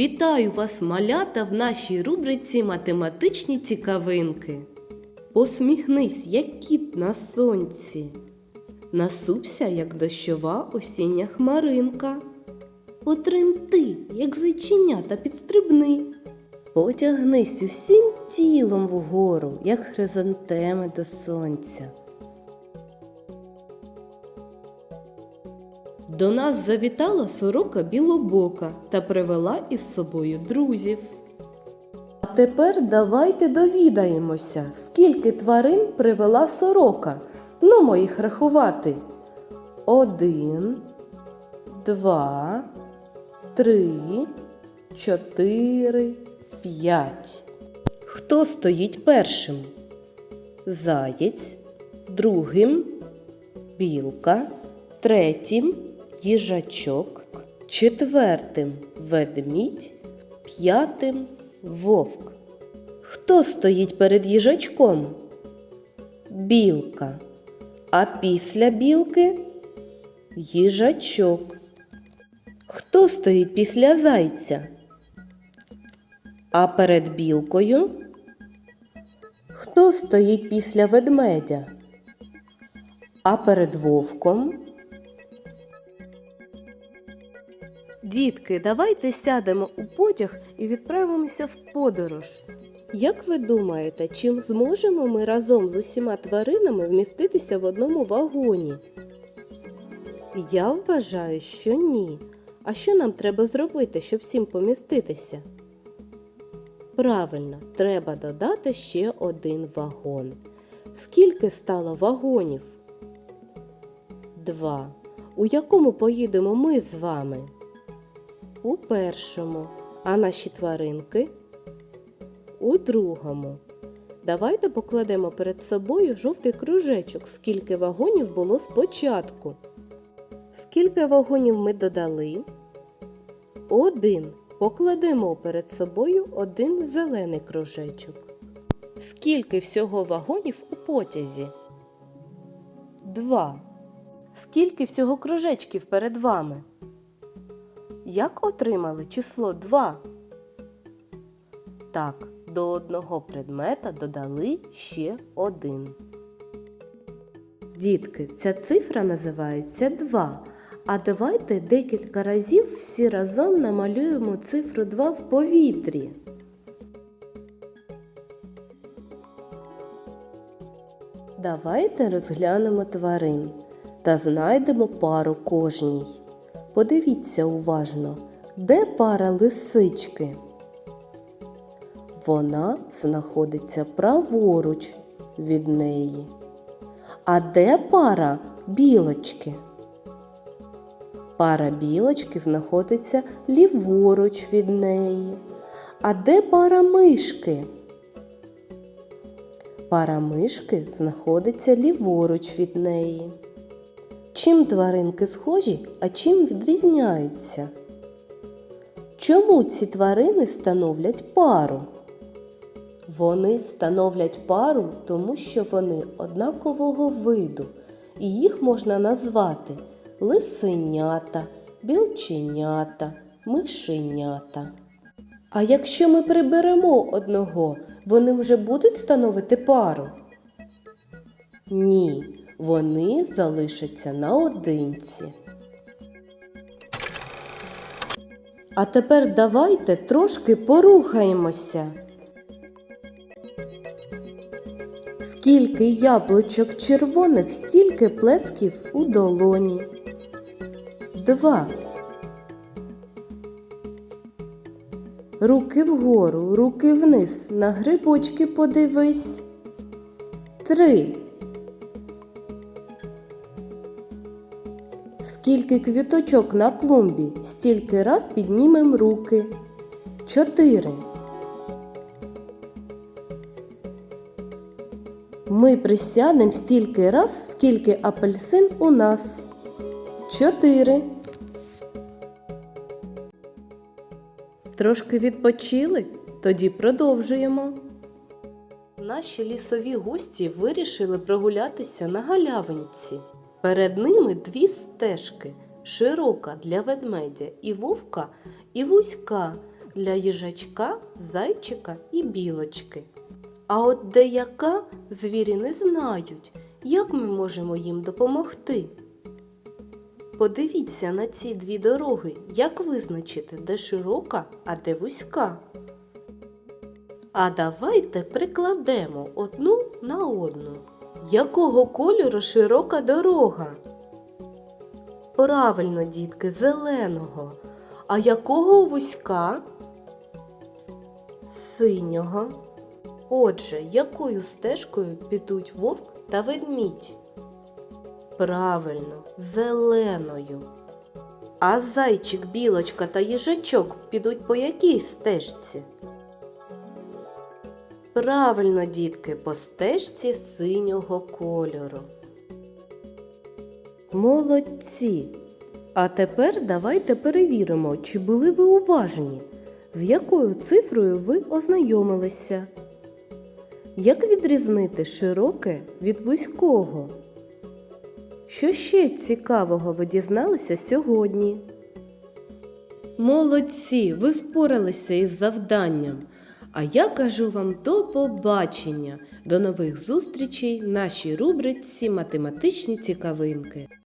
Вітаю вас, малята, в нашій рубриці Математичні цікавинки. Посміхнись, як кіт на сонці. Насупся, як дощова осіння хмаринка. Потремти, як зайченята підстрибни. Потягнись усім тілом вгору, як хризантеми до сонця. До нас завітала сорока білобока та привела із собою друзів. А тепер давайте довідаємося, скільки тварин привела сорока. Ну, їх рахувати. Один, два, три, чотири, п'ять. Хто стоїть першим? Заєць, другим білка, третім їжачок, четвертим ведмідь, п'ятим вовк. Хто стоїть перед їжачком? Білка. А після білки їжачок. Хто стоїть після зайця? А перед білкою? Хто стоїть після ведмедя? А перед вовком? Дітки, давайте сядемо у потяг і відправимося в подорож. Як ви думаєте, чим зможемо ми разом з усіма тваринами вміститися в одному вагоні? Я вважаю, що ні. А що нам треба зробити, щоб всім поміститися? Правильно, треба додати ще один вагон. Скільки стало вагонів? Два. У якому поїдемо ми з вами? У першому, а наші тваринки у другому. Давайте покладемо перед собою жовтий кружечок, скільки вагонів було спочатку. Скільки вагонів ми додали? Один. Покладемо перед собою один зелений кружечок. Скільки всього вагонів у потязі? Два. Скільки всього кружечків перед вами? Як отримали число 2? Так, до одного предмета додали ще один. Дітки, ця цифра називається 2. А давайте декілька разів всі разом намалюємо цифру 2 в повітрі. Давайте розглянемо тварин та знайдемо пару кожній. Подивіться уважно, де пара лисички? Вона знаходиться праворуч від неї. А де пара білочки? Пара білочки знаходиться ліворуч від неї. А де пара мишки? Пара мишки знаходиться ліворуч від неї. Чим тваринки схожі, а чим відрізняються? Чому ці тварини становлять пару? Вони становлять пару, тому що вони однакового виду, і їх можна назвати лисенята, білченята, мишенята. А якщо ми приберемо одного, вони вже будуть становити пару? Ні, вони залишаться наодинці. А тепер давайте трошки порухаємося. Скільки яблучок червоних, стільки плесків у долоні. Два. Руки вгору, руки вниз, на грибочки подивись. Три. Скільки квіточок на клумбі, стільки раз піднімем руки. Чотири. Ми присядем стільки раз, скільки апельсин у нас. Чотири. Трошки відпочили? Тоді продовжуємо. Наші лісові гості вирішили прогулятися на галявинці. Перед ними дві стежки широка для ведмедя і вовка, і вузька для їжачка, зайчика і білочки. А от деяка звірі не знають, як ми можемо їм допомогти. Подивіться на ці дві дороги, як визначити, де широка, а де вузька. А давайте прикладемо одну на одну. Якого кольору широка дорога? Правильно, дітки, зеленого. А якого вузька? Синього. Отже, якою стежкою підуть вовк та ведмідь? Правильно, зеленою. А зайчик, білочка та їжачок підуть по якій стежці? Правильно, дітки, по стежці синього кольору. Молодці! А тепер давайте перевіримо, чи були ви уважні, з якою цифрою ви ознайомилися. Як відрізнити широке від вузького? Що ще цікавого ви дізналися сьогодні? Молодці, ви впоралися із завданням. А я кажу вам до побачення, до нових зустрічей в нашій рубриці Математичні цікавинки.